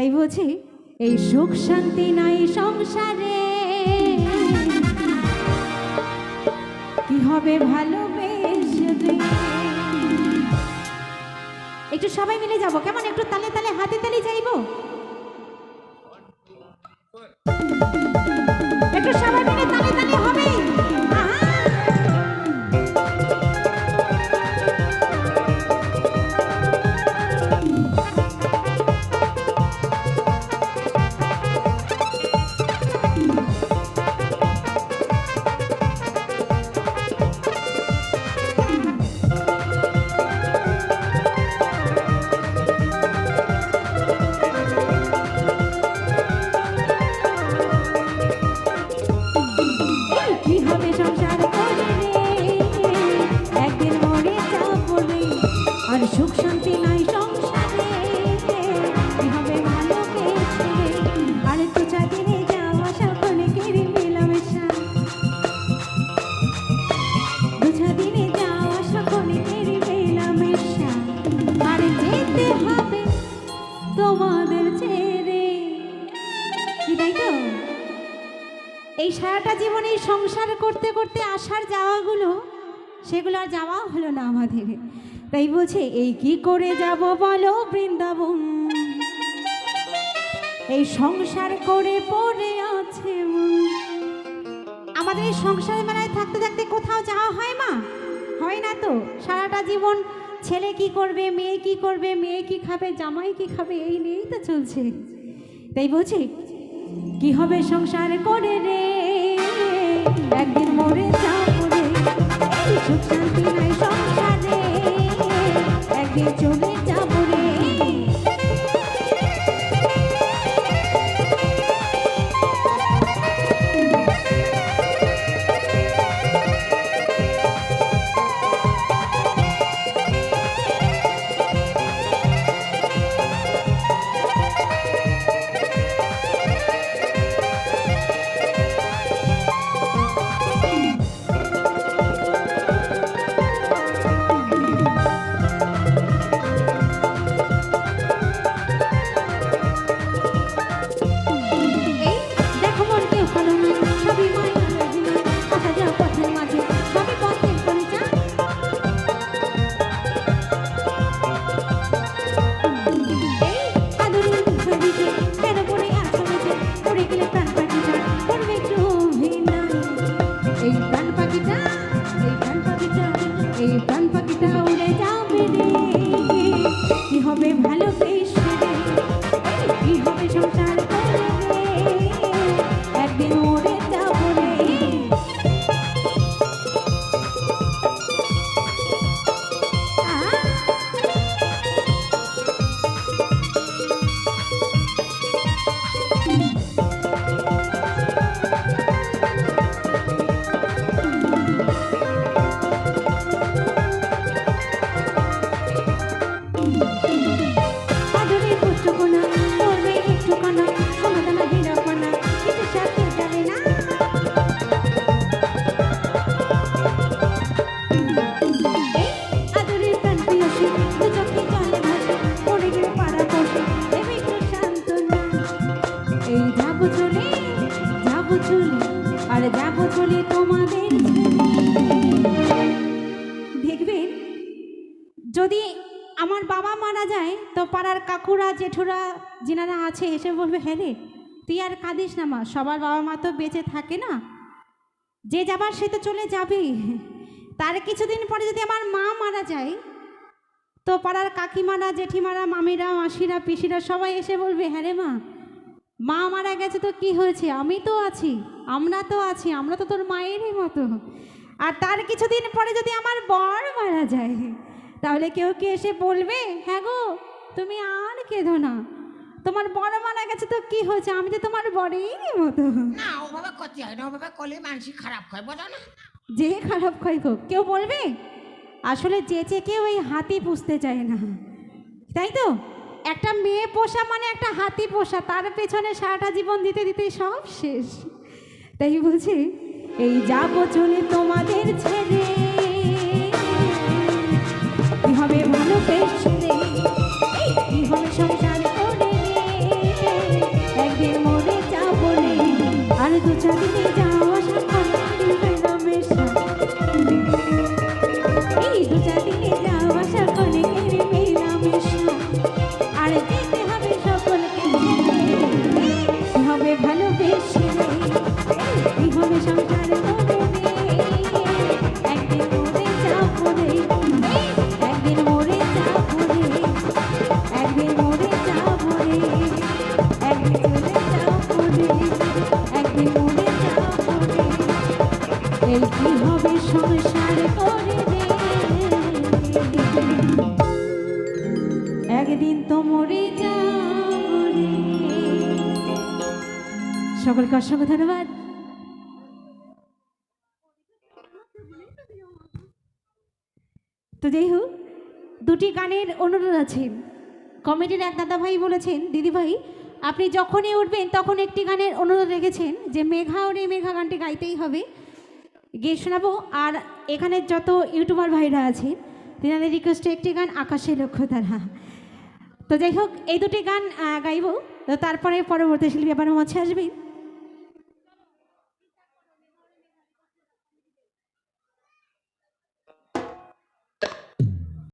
তাই বলছি, এই সুখ শান্তি নাই সংসারে। কি হবে ভালোবেসে? একটু সবাই মিলে যাব, কেমন? একটু তালে তালে, হাতে তালে যাইবো? এই সারাটা জীবন সংসার করতে করতে আসার যাওয়াগুলো, সেগুলো আর যাওয়া হলো না আমাদের। তাই বলছে, এই কি করে যাব বলো বৃন্দাবন? এই সংসার করে পড়ে আছে আমাদের এই সংসার মেলায় থাকতে থাকতে কোথাও যাওয়া হয় মা? হয় না তো? সারাটা জীবন ছেলে কি করবে, মেয়ে কি করবে, মেয়ে কি খাবে, জামাই কি খাবে, এই নিয়েই তো চলছে। তাই বলছে, কি হবে সংসার করে রে? একদিন মরে যাব রে। সুখ শান্তি নাই সংসারে। একদিন চলে এই কি চলে, আর যাব চলে তোমাদের। দেখবেন, যদি আমার বাবা মারা যায়, তো পাড়ার কাকুরা, জেঠুরা যিনারা আছে, এসে বলবে হ্যাঁ রে, তুই আর কাঁদিস না মা, সবার বাবা মা তো বেঁচে থাকে না। যে যাবার সে তো চলে যাবেই। তার কিছুদিন পরে যদি আমার মা মারা যায়, তো পাড়ার কাকিমারা, জেঠিমারা, মামিরা, মাসিরা, পিসিরা সবাই এসে বলবে হ্যাঁ রে মা মা মারা গেছে তো কি হয়েছে? আমি তো আছি আমরা তো আছি আমরা তো তোর মায়েরই মতো। আর তার কিছুদিন পরে যদি আমার বর মারা যায় তাহলে কেউ কি এসে বলবে হ্যাঁ গো তুমি আর কেঁদো না। তোমার বড় মারা গেছে তো কি হয়েছে? আমি তো তোমার বরেরই মতো। না ওভাবে করতে হয় না ওভাবে করলে মানসিক খারাপ হয় বোঝো না। যে খারাপ ক্ষয় হোক কেউ বলবে? আসলে যেচে কেউ এই হাতি পুষতে চায় না। তাই তো? একটা মেয়ে পোষা মানে একটা হাতি পোষা, তার পেছনে সারাটা জীবন দিতে দিতে সব শেষ। তাই বলছি, এই যাব চলে তোমাদের ছেড়ে কি হবে ভালো ছেড়ে কি হবে সংসার করে, একদিন আর দু চার দিনে সকলকে অসংখ্য ধন্যবাদ। তো যাই হোক, দুটি গানের অনুরোধ আছে। কমিটির এক দাদা ভাই বলেছেন দিদি ভাই আপনি যখনই উঠবেন তখন একটি গানের অনুরোধ রেখেছেন যে মেঘা ওরে মেঘা গানটি গাইতেই হবে। গিয়ে শোনাবো। আর এখানে যত ইউটিউবার ভাইরা আছে তেনাদের রিকোয়েস্টে একটি গান, আকাশে লক্ষ্য তারা। তো যাই হোক, এই দুটি গান গাইবো। তো তারপরে পরবর্তী শিল্পী আবার মঞ্চে আসবেন।